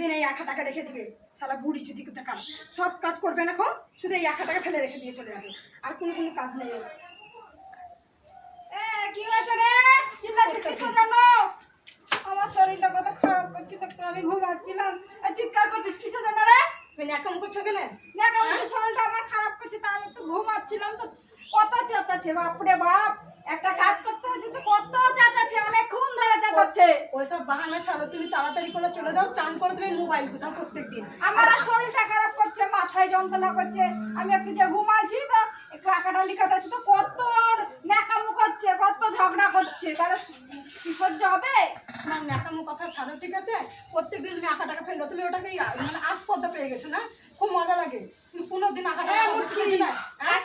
দিন এই এক টাকা রেখে দিবে। সারা বুড়ি চুদি কাজ সব কাজ করবে না এখন শুধু এই এক টাকা ফেলে রেখে দিয়ে চলে যাবে। আর কোনো কোনো কাজ নেই। কি হয়েছে রে? চিল্লাচ্ছিস কিসের জন্য আমার শরীরটা কত খারাপ করছিল আমি ঘুমাচ্ছিলাম। চিৎকার করছিস কিসের জন্য রে? করছ কেন? না শরীরটা আমার খারাপ করছে তা আমি একটু ঘুমাচ্ছিলাম তো। কত চেঁচাচ্ছে বাপরে বাপ। একটা কাজ করতে হচ্ছে তো কত চেঁচাচ্ছে অনেকক্ষণ ধরে চেঁচাচ্ছে ওইসব বাহানা ছাড়ো তুমি তাড়াতাড়ি করে চলে যাও চান করে তুমি মোবাইল কোথাও প্রত্যেক দিন। আমার আর শরীরটা খারাপ করছে মাথায় যন্ত্রণা করছে। আমি একটু যে ঘুমাচ্ছি তো একটু আঁকাটা লিখাতে হচ্ছে তো কত ন্যাকামু করছে কত ঝগড়া করছে। তাহলে কি সহ্য হবে? তোমার ন্যাকামো কথা ছাড়ো ঠিক আছে? প্রত্যেক দিন তুমি আঁকা টাকা ফেলল তুমি ওটাকে মানে আস্পর্ধা পেয়ে গেছো না? খুব মজা লাগে। তুমি কোনো দিন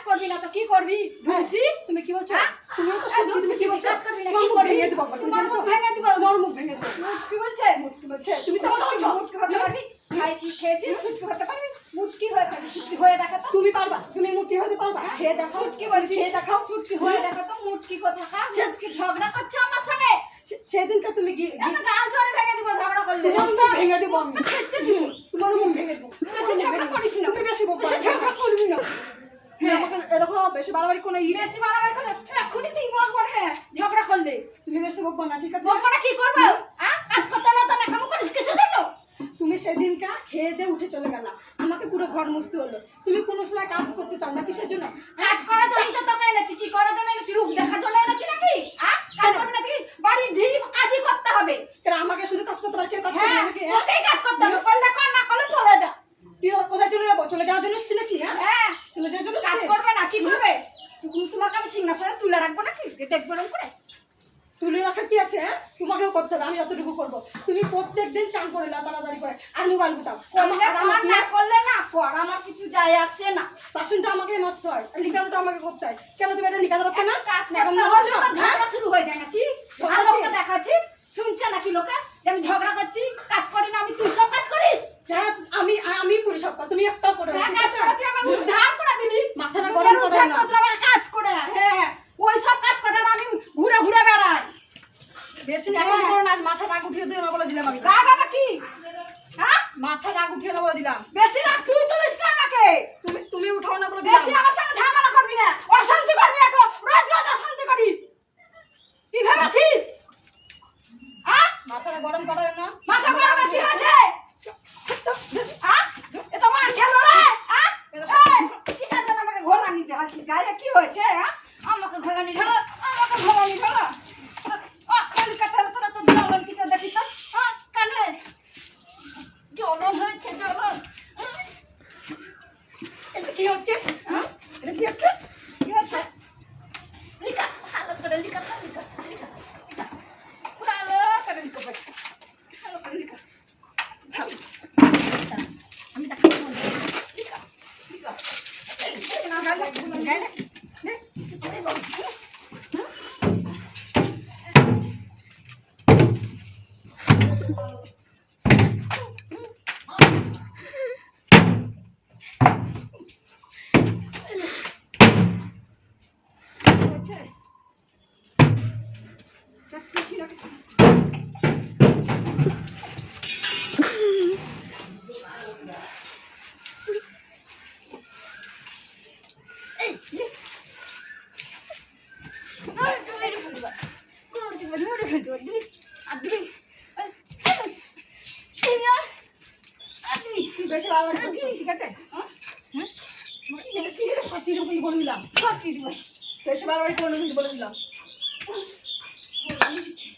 হ্যাঁ, আমার মুটকি, করবি না তো কি করবি? ধুলছি তুমি কি বলছো? হ্যাঁ? তুমিও তো হ্যাঁ, শুধু তুমি কি বলছো? তোমার কি মুখ? ভেঙে দেবো তোমার মুখ ভেঙে দিব। তোমার মুখ ভেঙে দেবো। মুটকি বলছে? মুটকি বলছে? তুমি তো মুটকি বলছো। মুটকি হতে পারবি? খাইছিস খেয়েছিস? সুটকি হতে পারবি? মুটকি হয়ে পারবি সুটকি হয়ে দেখা তুমি পারবা তুমি মূর্তি হতে পারবা। খেয়ে দেখো সুটকি বলছি। খেয়ে দেখাও। সুটকি হয়ে দেখা তো মুটকি কথা খা মুটকি ঝগড়া করছে আমার সঙ্গে। সেদিনকে তুমি গি- এত গান চড়ে ভেঙে দিব ঝগড়া করলে। ভেঙে দেবো তোমার মুখ ভেঙে দেবো বেশি ঝগড়া করিস না তুমি বেশি বকবা বেশি ঝগড়া করবি না তুমি আমাকে এরকম বেশি বাড়াবাড়ি কোনো ই বেশি বাড়াবাড়ি করলে এক্ষুনি তুই বল করে হ্যাঁ ঝগড়া করলে। তুমি বেশি বকবা না ঠিক আছে? বলব না কি করব? হ্যাঁ? কাজ করতে না তো নাকামো করিস কিসের জন্য তুমি সেদিনকা খেয়ে দিয়ে উঠে চলে গেলা। আমাকে পুরো ঘর মুছতে হলো। তুমি কোনো সময় কাজ করতে চাও না কিসের জন্য? কাজ করার জন্যই তো তোকে এনেছি কি করার জন্য এনেছি? রূপ দেখার জন্য এনেছি নাকি? হ্যাঁ? কাজ করবি না তুই বাড়ির ঝি কাজই করতে হবে। আমাকে শুধু কাজ করতে পারে কেউ কাজ করবে হ্যাঁ না নাকি? হ্যাঁ? তোকেই কাজ করতে হবে করলে কর না করলে চলে যা তুই কোথায় চলে যাব চলে যাওয়ার জন্য এসছি নাকি হ্যাঁ হ্যাঁ চলে যাওয়ার জন্য কাজ এসছি? করবে না কি করবে? তুমি তোমাকে আমি সিংহাসনে তুলে রাখব নাকি? দেখব এরকম করে? তুলে রাখার কি আছে হ্যাঁ? তোমাকেও করতে হবে আমি যতটুকু করব। তুমি প্রত্যেক দিন চান করে নাও তাড়াতাড়ি করে মোবাইল গুতাও। করলে না করলে না কর আমার কিছু যায় আসে না। বাসনটা আমাকে মাসতে হয় লিখানোটা আমাকে করতে হয়। কেন তুমি এটা লিখাতে পারছ না? কাজ না, হ্যাঁ? শুরু হয়ে যায় নাকি? দেখাচ্ছি। শুনছে নাকি লোকে যে আমি ঝগড়া করছি কাজ করি না আমি তুই সব কাজ করিস হ্যাঁ আমি আমি করি সব কাজ তুমি একটাও করো না, হ্যাঁ, ঠিক কাজ আছে? করে তুই আমাকে উদ্ধার করে দিলি মাথাটা তুই গরম আমার করে উদ্ধার না। করে দিলি, আমাকে কাজ করে হ্যাঁ ওই সব কাজ করে আর আমি ঘুরে ঘুরে বেড়াই বেশি এখন হ্যাঁ। করো না মাথা রাগ উঠিয়ে দিও না বলে দিলাম আমি। তা বাবা কি? হ্যাঁ? মাথা রাগ উঠিয়ে না বলে দিলাম। বেশি না তুই তুলিস না আমাকে। তুমি তুমি উঠাও না বলে দিলাম। বেশি আমার সঙ্গে ঝামেলা করবি না। অশান্তি করবি না। রোজ রোজ অশান্তি করিস। কি ভেবেছিস? হ্যাঁ? মাথাটা গরম করো না। মাথা গরমে কি হয়েছে? হ্যাঁ? এ তো মার খেলো রে। হ্যাঁ? কিসের জন্য আমাকে ঘোলা নিতে হচ্ছে গায়ে কি হয়েছে হ্যাঁ? আমাকে ঘোলা নিতে আমাকে ঘোলা নিতে হলো ও কলকাতা তোরা তো জ্বলন কিসের দেখিস তো? হ্যাঁ কানে জ্বলন হয়েছে জ্বলন এটা কি হচ্ছে হ্যাঁ এটা কি হচ্ছে কি হচ্ছে লিখা ভালো করে লিখা লিখা লিখা লিখা ভালো করে লিখা বলছি ভালো করে লিখা ছাড়। আমি তাকে বলব, লিখা লিখা এই, এই, না, গালে, গালে, নে, এই বল, হুম? হয়েছে? চাকরি ছিল কি? এই, লে। আরে, তুমি মেরে ফেলবা। কোমর টিপে মেরে ফেলতে পারি। দিবি? আর দিবি? ঠিক আছে? হ্যাঁ? হ্যাঁ? বলে দিলাম বেশি বারবার কোনো কিছু বলে দিলাম ফোলানি দিচ্ছে।